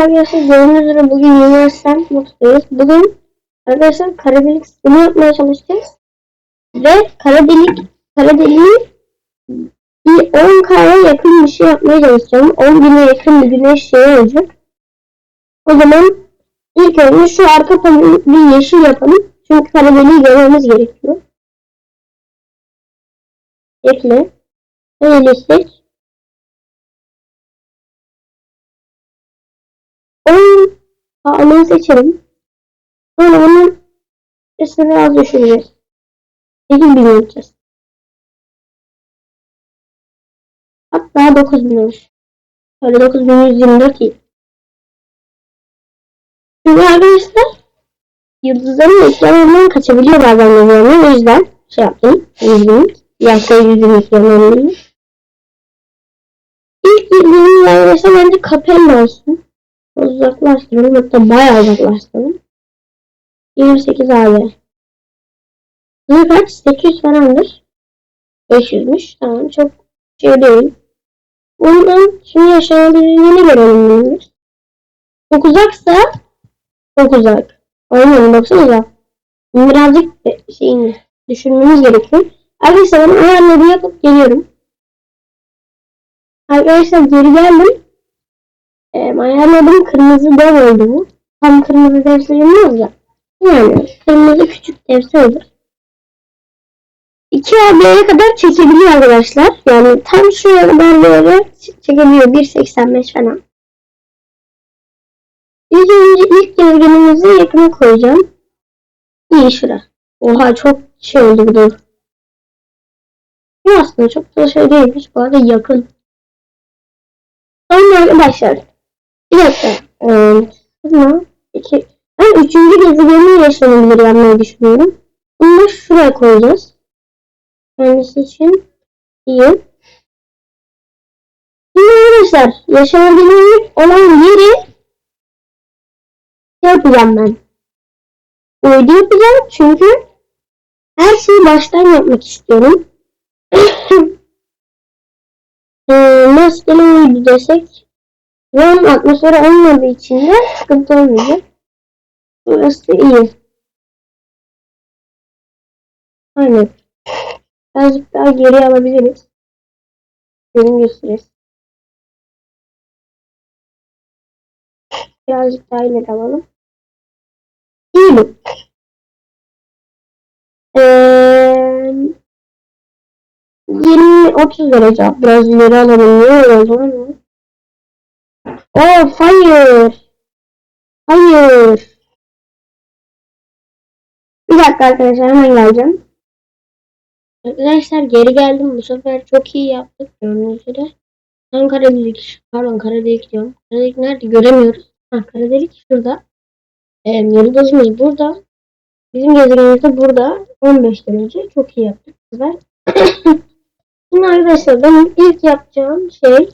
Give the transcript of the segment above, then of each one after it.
arkadaşlar gördüğünüz üzere bugün yeni Ascent moddayız. Bugün arkadaşlar kara delik sistemi yapmaya çalışacağız. Ve kara delik, kara deliği bir 10 kare yakın bir şey yapmaya çalışacağım. 10 bine yakın bir güneş şeyi olacak. O zaman ilk önce şu arka paneli bir yeşil yapalım. Çünkü kara deliği görmemiz gerekiyor. Ekle. Öyle 10 sağlığı seçelim. Sonra bunun sesini biraz düşüreceğiz. 8 bin yapacağız. Hatta 9 bin olur. Şöyle 9124 iyi. Çünkü arkadaşlar yıldızların ekranlarından kaçabiliyor bazen yazılarına. O yüzden şey yaptım. 100 bin. Yaklaşık 100 bin ekranlarını. İlk girdiğimiz arkadaşlar bence Capella olsun. Uzaklaştıralım. Hatta bayağı uzaklaştıralım. 28 abi. Bu kaç? 800 falandır. 500'müş. Tamam çok şey değil. Bundan şimdi yaşanabildiğini görelim diyoruz. Çok uzaksa çok uzak. Aynen baksanıza. Birazcık şeyini düşünmemiz gerekiyor. Arkadaşlar ben ayarları yapıp geliyorum. Arkadaşlar geri geldim. E, ayarladım kırmızı dev oldu. Tam kırmızı dev sayılmaz da. Yani kırmızı küçük dev sayılır. 2 AB'ye kadar çekebiliyor arkadaşlar. Yani tam şuraya kadar böyle çekebiliyor. 1.85 falan. İlk önce ilk gezginimizi yakına koyacağım. İyi şura. Oha çok şey oldu bu da. Bu aslında çok da şey değilmiş. Bu arada yakın. Sonra arkadaşlar. Bir dakika. Ee, şuna iki. Ben üçüncü gezegeni yaşanabilir yapmayı düşünüyorum. Bunu da şuraya koyacağız. Kendisi için iyi. Şimdi arkadaşlar yaşanabilir olan yeri şey yapacağım ben. Uydu yapacağım çünkü her şeyi baştan yapmak istiyorum. e, maskeli uydu desek Ram atmosferi olmadığı için de sıkıntı olmayacak. Burası iyi. Aynen. Birazcık daha geri alabiliriz. Görünce süresi. Birazcık daha ileri alalım. İyi mi? Ee, 20-30 derece. Biraz ileri alalım. Niye öyle oldu? Oh hayır. Hayır. Bir dakika arkadaşlar hemen geleceğim. Arkadaşlar geri geldim. Bu sefer çok iyi yaptık. Gördüğünüz üzere. Tam karadelik. Pardon karadelik diyorum. Karadelik nerede? Göremiyoruz. Ha karadelik şurada. Ee, yıldızımız burada. Bizim gezegenimiz de burada. 15 derece. Çok iyi yaptık. Bu sefer. Şimdi arkadaşlar benim ilk yapacağım şey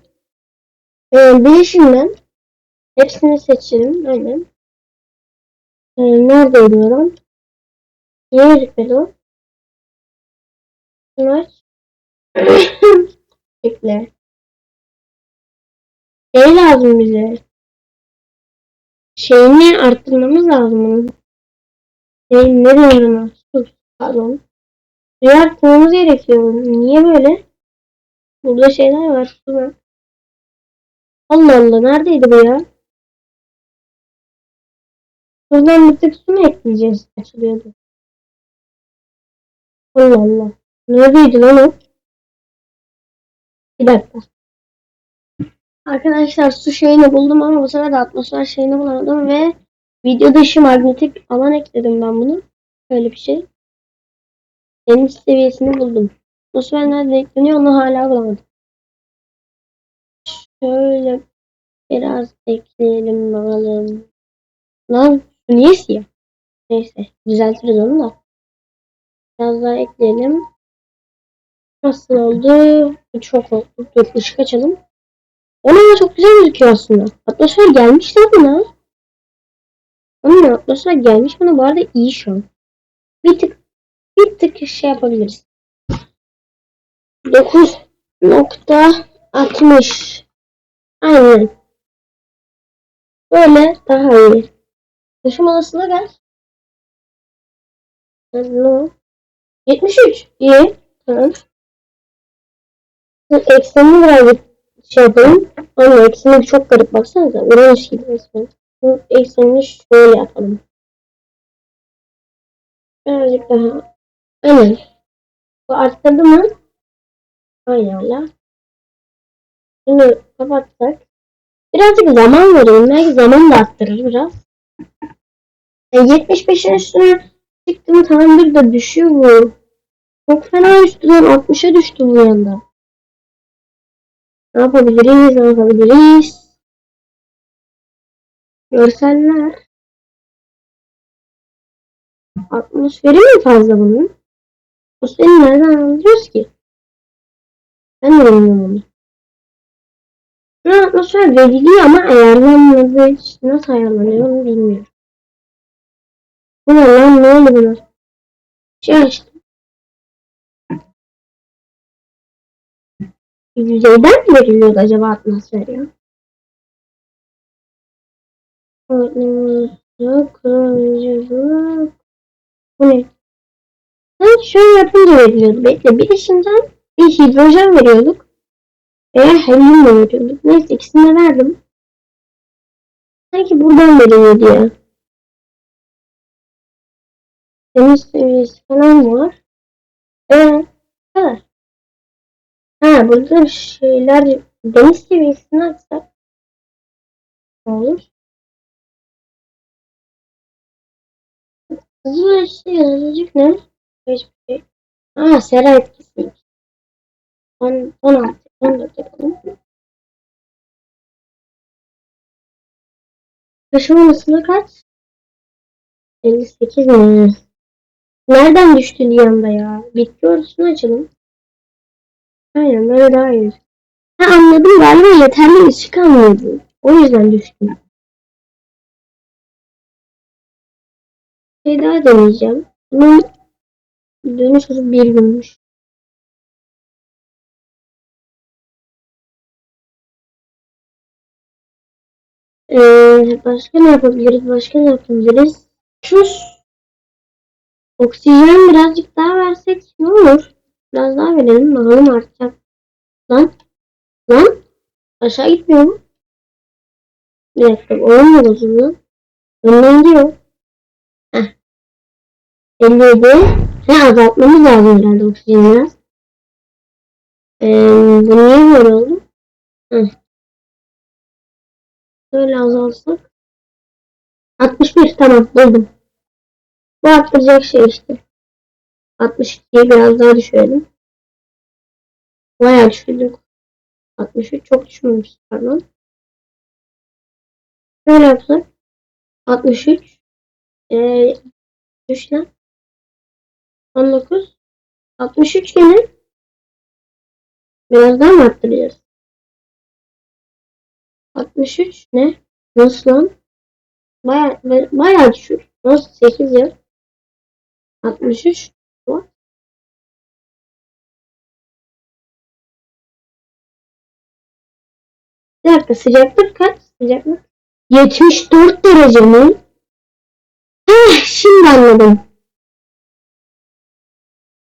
e, bilişimden hepsini seçelim. Aynen. E, nerede oluyorum? Yeni rütbeli o. Bunlar. Bekle. Şey lazım bize. Şeyini arttırmamız lazım onun. Şey ne ona? Dur, Pardon. Suyu arttırmamız gerekiyor. Niye böyle? Burada şeyler var. Dur. Allah Allah neredeydi bu ya? Buradan bir tık su mu ekleyeceğiz? Açılıyordu. Allah Allah. Neredeydi lan o? Bir dakika. Arkadaşlar su şeyini buldum ama bu sefer de atmosfer şeyini bulamadım ve video dışı magnetik alan ekledim ben bunu. Böyle bir şey. Deniz seviyesini buldum. Atmosfer nerede ekleniyor onu hala bulamadım. Şöyle biraz ekleyelim bakalım. Lan niye siyah? Neyse düzeltiriz onu da. Biraz daha ekleyelim. Nasıl oldu? Çok oldu. Dur ışık açalım. Ona çok güzel gözüküyor aslında. Atmosfer gelmiş de buna. Onun atmosfer gelmiş bana bu arada iyi şu an. Bir tık bir tık şey yapabiliriz. 9.60 Aynen. Böyle daha iyi. Yaşam olasılığı kaç? Ne? 73. İyi. Tamam. Eksenini birazcık şey yapalım. Ama ekseni çok garip baksanıza. Uranüs gibi resmen. Bu eksenini şöyle yapalım. Birazcık daha. Aynen. Bu arttırdı mı? Aynen öyle. Şimdi kapatsak. Birazcık zaman verelim. Belki zaman da arttırır biraz. E, 75'in üstüne çıktım tamamdır da düşüyor bu. Çok fena üstünden 60'a düştü bu yanda. Ne yapabiliriz? Ne yapabiliriz? Görseller. Atmosferi mi fazla bunun? Atmosferi nereden anlıyoruz ki? Ben de bilmiyorum onu. Şu atmosfer veriliyor ama ayarlanmadığı için nasıl ayarlanıyor onu bilmiyorum. Bu ne lan? Ne oldu buna? Şey açtım. Yüzeyden mi veriliyordu acaba atmosfer ya? Bu ne? Ben şöyle yapınca veriliyordu. Bekle bir işinden bir hidrojen veriyorduk. Veya helyum da veriyorduk. Neyse ikisini de verdim. Sanki buradan veriliyor diye. Deniz seviyesi falan var. Evet. kadar. Ha burada şeyler deniz seviyesini açsak ne olur? Hızlı işte yazıcık ne? Hiçbir şey. Ha sera etkisi. 10, 16, 14 yapalım. Taşıma olasılığı kaç? 58 mi? Nereden düştü yanında ya? Bitki örtüsünü açalım. Aynen böyle daha iyi. Ha anladım galiba yeterli ışık almıyordu. O yüzden düştüm. Şey daha deneyeceğim. Bunun dönüş hızı bir günmüş. Başka ne yapabiliriz? Başka ne yapabiliriz? Şu oksijen birazcık daha versek ne olur? Biraz daha verelim. Bakalım artacak. Lan. Lan. Aşağı gitmiyor mu? Bir dakika. Olmadı o zaman. Önden gidiyor. Heh. 57. He azaltmamız lazım herhalde oksijeni biraz. Ee, bu niye böyle oldu? Heh. Böyle azaltsak. 61 tamam buldum. Bu arttıracak şey işte. 62'ye biraz daha düşürelim. Bayağı düşürdük. 63 çok düşmemiş pardon. Şöyle yapsak. 63 ee, düş lan. 19 63 gene biraz daha mı arttıracağız? 63 ne? Nasıl lan? Baya, bayağı düşür. Nasıl 8 yap? 63 bu. Bir dakika sıcaklık kaç? Sıcaklık 74 derece mi? Heh, şimdi anladım.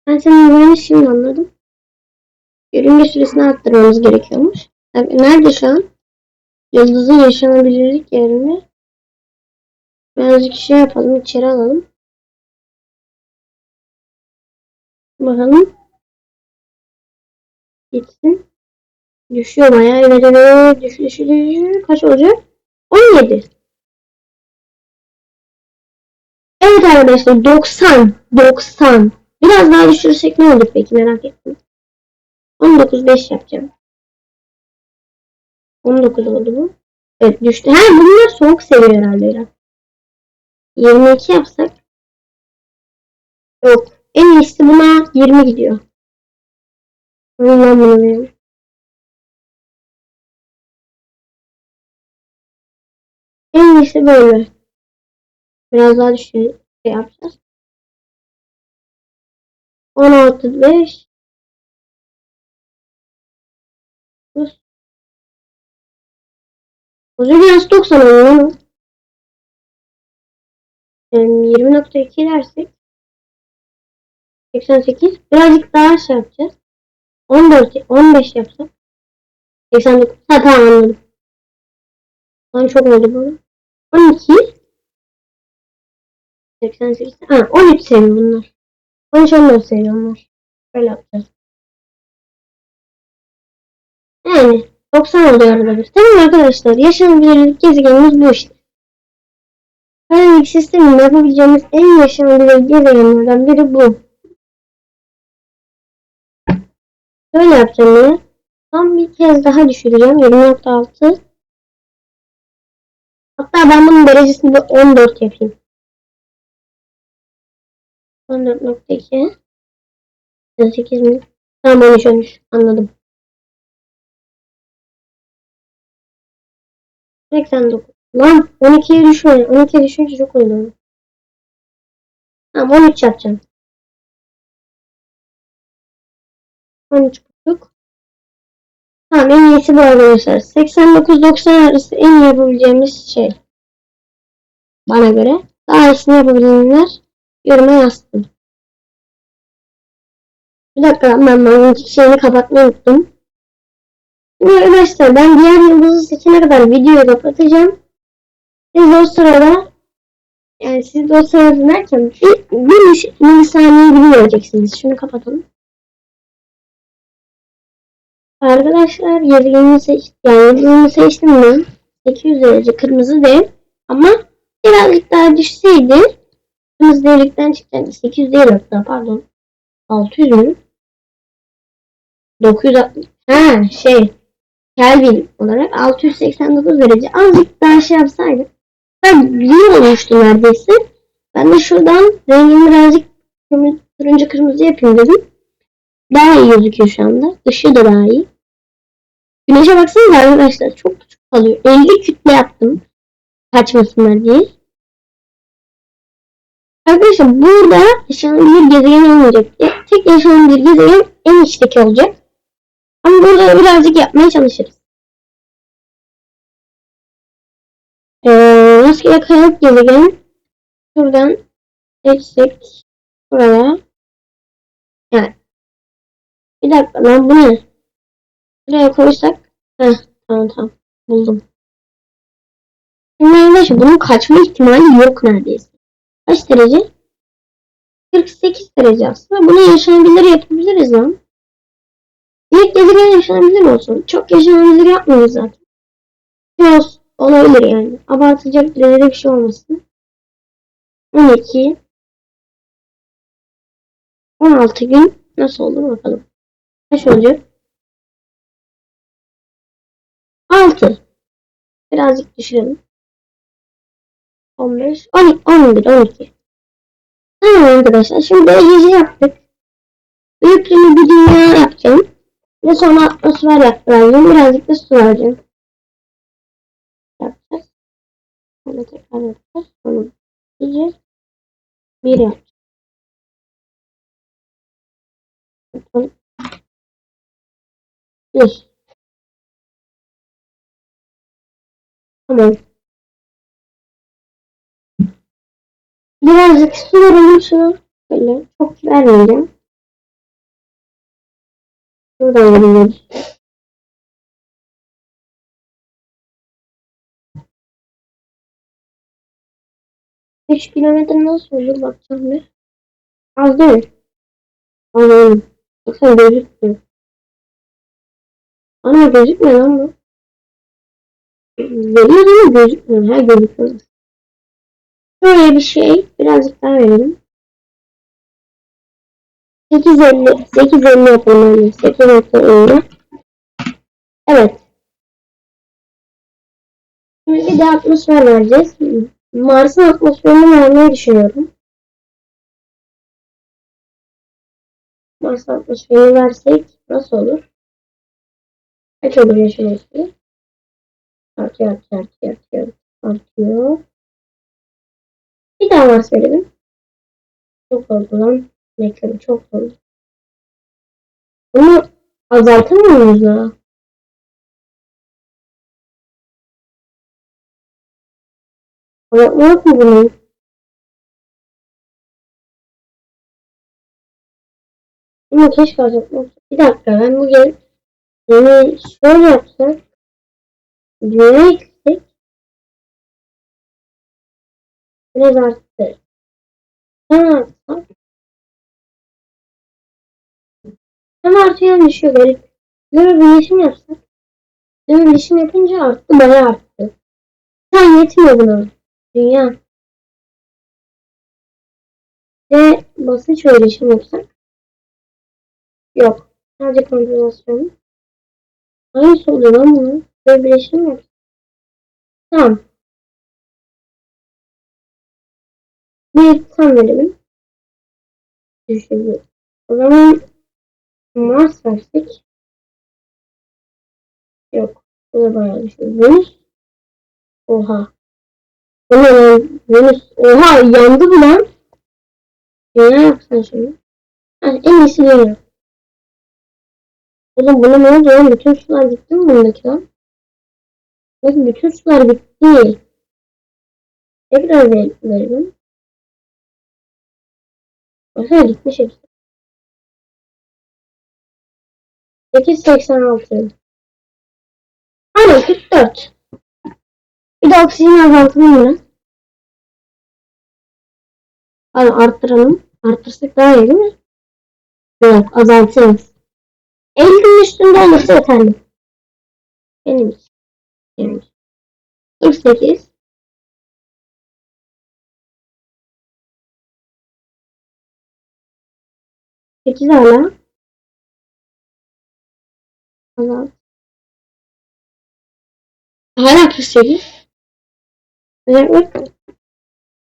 Ben senin olayını şimdi anladım. Yörünge süresini arttırmamız gerekiyormuş. Nerede şu an? Yıldızın yaşanabilirlik yerine birazcık şey yapalım. içeri alalım. Bakalım. Gitsin. Düşüyor bayağı. Evet evet. Düş, düş, düş. Kaç olacak? 17. Evet arkadaşlar 90. 90. Biraz daha düşürürsek ne olur peki merak ettim. 19.5 yapacağım. 19 oldu bu. Evet düştü. Ha bunlar soğuk seviyor herhalde biraz. 22 yapsak. Yok. En iyisi buna 20 gidiyor. Ben bunu. En iyisi böyle. Biraz daha düşün şey yapacağız. 16 5 9 Ozurians 90 oluyor. Yani 20.2 dersek 88 birazcık daha şey yapacağız. 14 15 yapsak 89 ha tamam anladım. Lan çok oldu bu. 12 88 ha 13 seviye bunlar. 13 14 seviye bunlar. Böyle yapacağız. Yani 90 oluyor arada bir. Tamam arkadaşlar yaşanabilirlik gezegenimiz bu işte. Karanlık sisteminde yapabileceğimiz en yaşanabilir gezegenlerden biri bu. Böyle yapacağım yine. Tam bir kez daha düşüreceğim. 20.6 Hatta ben bunun derecesini de 14 yapayım. 14.2 8 mi? Tamam 13 13 anladım. 89 Lan 12'ye düşme. 12'ye düşünce çok oldu. Tamam 13 yapacağım. 13 buçuk. Tamam en iyisi bu arkadaşlar. 89-90 arası en iyi yapabileceğimiz şey. Bana göre. Daha iyisini yapabilenler yoruma yazsın. Bir dakika ben magnetik şeyini kapatmayı unuttum. Şimdi arkadaşlar ben diğer yıldızı seçene kadar videoyu kapatacağım. Siz o sırada yani siz o sırada dinlerken bir, bir milisaniye gibi göreceksiniz. Şunu kapatalım. Arkadaşlar gezegenimi seçtim. Yani gezegenimi seçtim ben. 800 derece kırmızı değil. Ama birazcık daha düşseydi kırmızı delikten çıkacaktı. 800 değil hatta pardon. 600 mü? 960. Ha şey. Kelvin olarak 689 derece. Azıcık daha şey yapsaydık. Ben bir olmuştu neredeyse. Ben de şuradan rengini birazcık turuncu kırmızı yapayım dedim. Daha iyi gözüküyor şu anda. Işığı da daha iyi. Güneşe baksanıza arkadaşlar. Çok küçük kalıyor. 50 kütle yaptım. Kaçmasınlar diye. Arkadaşlar burada yaşanabilir gezegen olmayacak. Tek yaşanabilir gezegen en içteki olacak. Ama burada da birazcık yapmaya çalışırız. Rastgele kayalık gezegen. Şuradan seçsek buraya. Yani. Bir dakika lan bu ne? Buraya koysak. Heh, tamam tamam. Buldum. Şimdi arkadaşlar bunun kaçma ihtimali yok neredeyse. Kaç derece? 48 derece aslında. Bunu yaşanabilir yapabiliriz lan. İlk gezegen yaşanabilir olsun. Çok yaşanabilir yapmıyoruz zaten. Biraz olabilir yani. Abartacak derecede bir şey olmasın. 12 16 gün nasıl olur bakalım. Kaç olacak? 6 Birazcık düşürelim. 15 10, 11 12 Tamam arkadaşlar. Şimdi derececi yaptık. Büyüklüğünü bir dünya yapacağım. Ve sonra atmosfer yapacağım. Birazcık da su vereceğim. Sonra tekrar yapacağız. Sonra diyeceğiz. Bir yapacağız. Bir. Tamam. Birazcık su verelim şunu. Böyle çok vermeyeceğim. Şuradan verelim. 3 kilometre nasıl olur bakacağım bir. Az değil mi? Anladım. Baksana gözükmüyor. Ana gözükmüyor lan bu. Veriyor ama gözükmüyor. Ha gözüküyor. Böyle bir şey. Birazcık daha verelim. 850. 850 yapalım öyle. 850. Evet. Şimdi bir de atmosfer vereceğiz. Mars'ın atmosferini vermeyi düşünüyorum. Mars'ın atmosferini versek nasıl olur? Kaç olur yaşaması? Artıyor, artıyor, artıyor, artıyor. Artıyor. Bir daha Mars verelim. Çok oldu lan. Bekledim, çok oldu. Bunu azaltamıyor muyuz ya? Yok mu bunun? Ama keşke azaltmak. Bir dakika ben bu gel yani şöyle yapsak düğme eksik biraz arttı. Tam artsak tam artıyor düşüyor garip. Böyle bir birleşim yapsak böyle bir birleşim yapınca arttı bayağı arttı. Sen yetmiyor buna. Dünya. Ve basınç birleşim yapsak Yok. Sadece kombinasyon. Hangisi oluyor lan bunu? Böyle birleşim mi? Tamam. Bir tam verelim. Düşünüyorum. O zaman Mars versek. Yok. Bu da bayağı düşüyor. Venüs. Oha. Ne lan? Venüs. Oha yandı bu lan. Dünya yapsana şunu. Ha, en iyisi dünya. Oğlum bunu ne oldu ya? Bütün sular gitti mi bundaki lan? Bakın bütün sular bitti. Tekrar ver- verelim. Baksana gitmiş hepsi. 886. Aynen 44. Bir de oksijen azaltalım biraz. Hadi arttıralım. Arttırsak daha iyi değil mi? Yok azaltırız. 50'nin üstünde olması yeterli. Benim için. Benim için. 48. Sekiz hala. Azalt. Hala 48. Evet,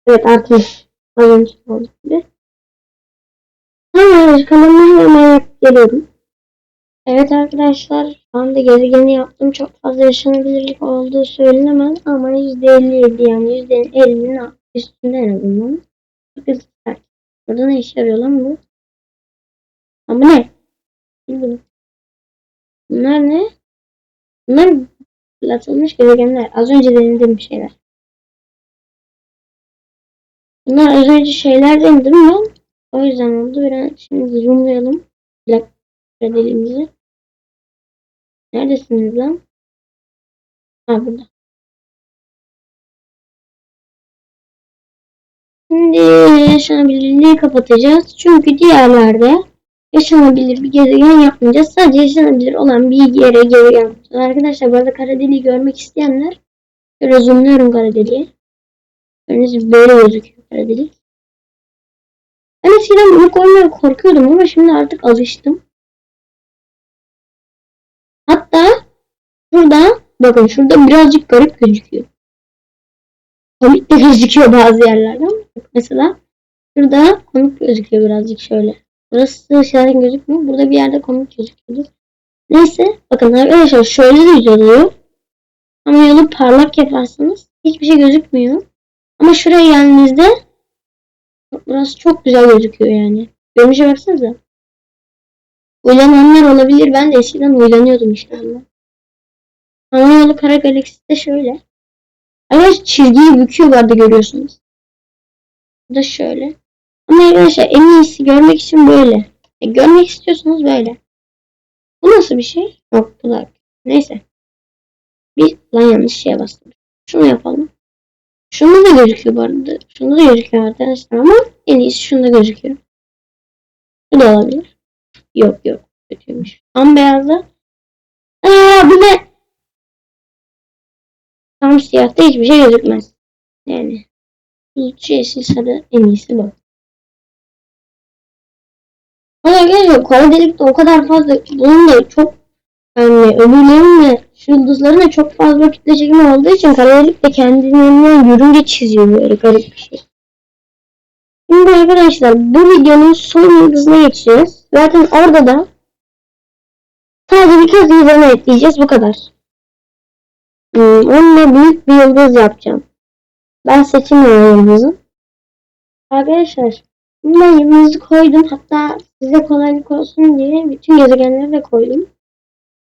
evet. Artmış. Az oldu gibi. Tamam, kanalıma hemen geliyorum. Evet arkadaşlar şu anda gezegeni yaptım. Çok fazla yaşanabilirlik olduğu söylenemez ama %57 yani %50'nin üstünde en azından. Çok. Burada ne işe yarıyor lan bu? Ama ne? Bunlar ne? Bunlar fırlatılmış gezegenler. Az önce denediğim şeyler. Bunlar az önce şeyler denedim ben. O yüzden oldu. Biraz şimdi zoomlayalım. Plak elimizi. Neredesiniz lan? Ha burada. Şimdi yaşanabilirliği kapatacağız. Çünkü diğerlerde yaşanabilir bir gezegen yapmayacağız. Sadece yaşanabilir olan bir yere gezegen yapacağız. Arkadaşlar bu arada kara deliği görmek isteyenler şöyle zoomluyorum kara deliği. Gördüğünüz böyle gözüküyor kara delik. Ben eskiden bunu koymaya korkuyordum ama şimdi artık alıştım. Hatta şurada bakın şurada birazcık garip gözüküyor. Komik de gözüküyor bazı yerlerde mesela şurada komik gözüküyor birazcık şöyle. Burası dışarıdan gözükmüyor. Burada bir yerde komik gözüküyordu. Neyse bakın arkadaşlar şöyle de güzel oluyor. Ama yolu parlak yaparsanız hiçbir şey gözükmüyor. Ama şuraya geldiğinizde burası çok güzel gözüküyor yani. Görünüşe baksanıza. Uylananlar olabilir. Ben de eskiden uylanıyordum işte ama. Samanyolu Kara Galaksisi de şöyle. Arkadaşlar çizgiyi büküyor bu arada görüyorsunuz. Bu da şöyle. Ama arkadaşlar en iyisi görmek için böyle. E, görmek istiyorsanız böyle. Bu nasıl bir şey? Yok bu da. Neyse. Bir lan yanlış şeye bastım. Şunu yapalım. Şunu da gözüküyor bu arada. Şunu da gözüküyor arkadaşlar ama en iyisi şunda gözüküyor. Bu da olabilir. Yok yok. Kötüymüş. Tam beyazda. Aa bu ne? Tam siyahta hiçbir şey gözükmez. Yani. Bulutçu yeşil sarı en iyisi bu. Ama arkadaşlar kara delikte o kadar fazla bunun da çok yani öbürlerin de şu yıldızların da çok fazla kütle çekimi olduğu için kara delik de kendiliğinden yörünge çiziyor böyle garip bir şey. Şimdi arkadaşlar bu videonun son yıldızına geçeceğiz. Zaten orada da sadece birkaç yıldızını ekleyeceğiz bu kadar. Hmm, onunla büyük bir yıldız yapacağım. Ben seçmiyorum yıldızı. Arkadaşlar ben yıldızı koydum. Hatta size kolaylık olsun diye bütün gezegenleri de koydum.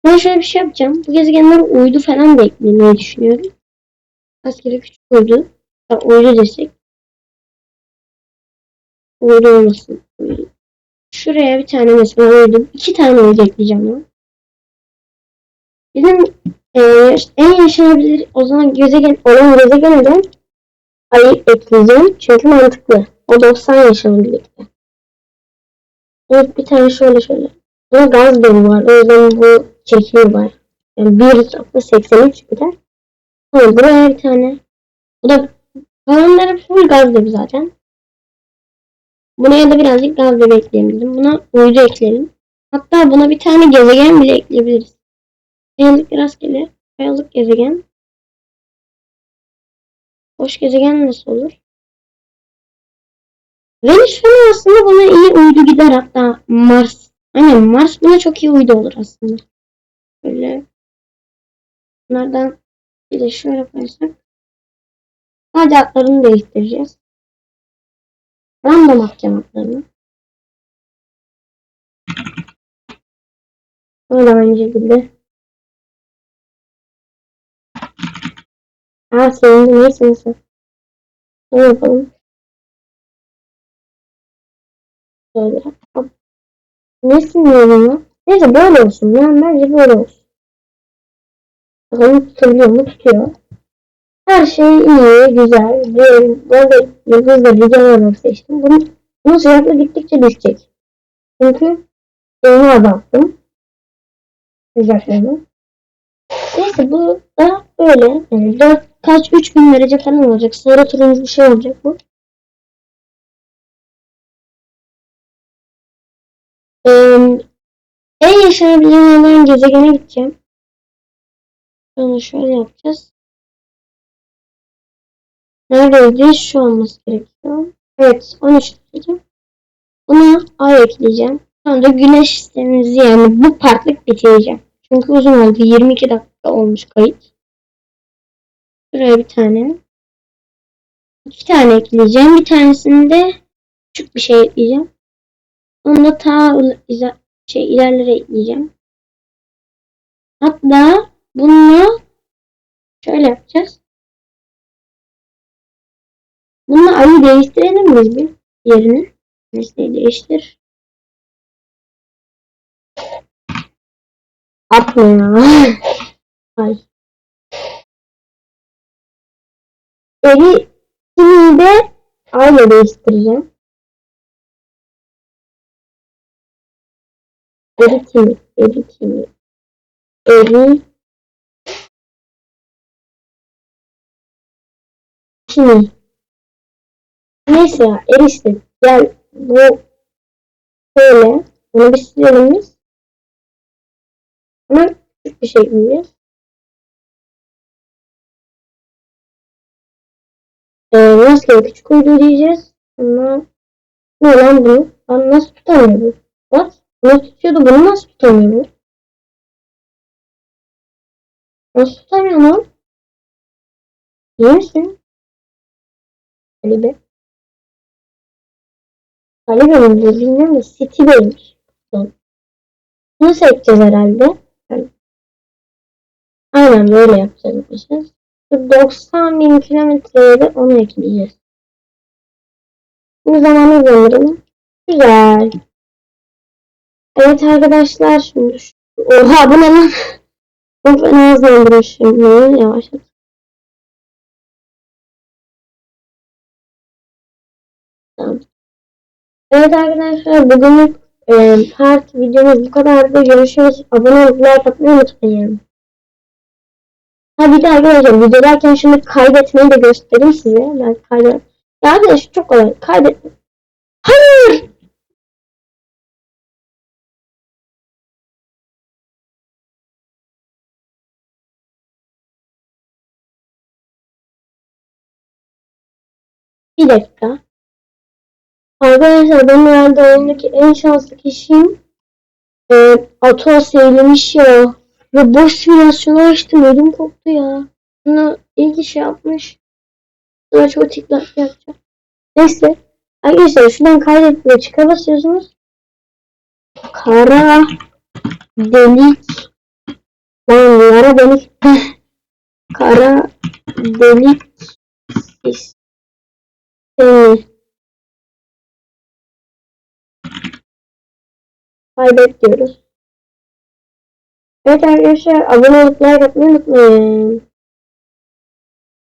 Ben şöyle bir şey yapacağım. Bu gezegenler uydu falan da eklemeyi düşünüyorum. Askeri küçük uydu. Ya, uydu desek. Uydu olmasın. Şuraya bir tane mesela uydu. iki tane uydu ekleyeceğim ben. Bizim e, en yaşanabilir o zaman gezegen olan gezegene de ayı ekleyeceğim. Çünkü mantıklı. O 90 yaşanabilirdi. Evet bir tane şöyle şöyle. Buna gaz bölümü var. O yüzden bu çekiyor var. Yani 1.83 bir de. Tamam buraya bir tane. Bu da kalanları full gaz bölümü zaten. Buraya da birazcık gaz bölümü ekleyelim. Buna uydu ekleyelim. Hatta buna bir tane gezegen bile ekleyebiliriz. Kayalık rastgele. Kayalık gezegen. Boş gezegen nasıl olur? Venüs aslında buna iyi uydu gider hatta Mars. Aynen Mars buna çok iyi uydu olur aslında. Böyle. Bunlardan bir de şöyle koyarsak. Sadece adlarını değiştireceğiz. Random atacağım adlarını. Öyle aynı şekilde. Ha senin neyse sen. Ne yapalım? Şöyle. Hop. Ne sinirli ya? Neyse böyle olsun. Yani bence böyle olsun. Bakalım tutabiliyor mu? Tutuyor. Her şey iyi, güzel. Bu, bu arada yıldızla rüzgar seçtim. Bunun, bunun sıcaklığı gittikçe düşecek. Çünkü şeyini azalttım. Sıcaklığını. Neyse bu da böyle. Yani 4 kaç 3000 derece falan olacak. Sarı turuncu bir şey olacak bu. Ee, en yaşanabilen olan gezegene gideceğim. Sonra şöyle yapacağız. Neredeydi? Şu olması gerekiyor. Evet 13 dedim. Buna ay ekleyeceğim. Sonra da güneş sistemimizi yani bu partlık bitireceğim. Çünkü uzun oldu. 22 dakika olmuş kayıt. Buraya bir tane. İki tane ekleyeceğim. Bir tanesini de küçük bir şey ekleyeceğim. Onu da ta şey, ilerlere ekleyeceğim. Hatta bunu şöyle yapacağız. Bununla ayı değiştirelim mi bir yerini? Nesneyi değiştir. Atma ya. Ay. Evi kimi de ayla değiştireceğim. Eri kimi, eri kimi, eri kimi. Neyse ya, eri işte. Gel bu böyle. Bunu bir silelim biz. Ama küçük bir diyeceğiz. Ee, rastgele küçük uydu diyeceğiz. Ama ne lan bu? Ben nasıl tutamıyor bu? What? Bunu tutuyordu. Bunu nasıl tutamıyor bu? Nasıl tutamıyor lan? İyi misin? Ali Bey. Ali Bey mi? Bilmiyorum da City Bey'miş. Bunu seçeceğiz herhalde. Aynen böyle yapacağız. 90 bin kilometreye de onu ekleyeceğiz. Bu zamanı gönderelim. Güzel. Evet arkadaşlar şimdi şu... Oha bu ne lan? Çok fena hızlandırmışım. Yavaş yavaş. Evet arkadaşlar bugünlük e, part videomuz bu kadardı. Görüşürüz. Abone olup like atmayı unutmayın. Ha bir de arkadaşlar videodayken şimdi kaydetmeyi de göstereyim size. Ben kaydet. Ya arkadaşlar çok kolay. Kaydet. Hayır! Bir dakika. Arkadaşlar ben herhalde oyundaki en şanslı kişiyim. Ee, Atos seylemiş ya. Ve boş simülasyonu açtım. Ödüm koptu ya. Bunu iyi ki şey yapmış. Sonra çok tiklat yapacağım. Neyse. Arkadaşlar şuradan kaydet ve çıka. Kara delik Lan yara delik Kara delik Seni. Kaybet diyoruz. Evet arkadaşlar abone olup like unutmayın.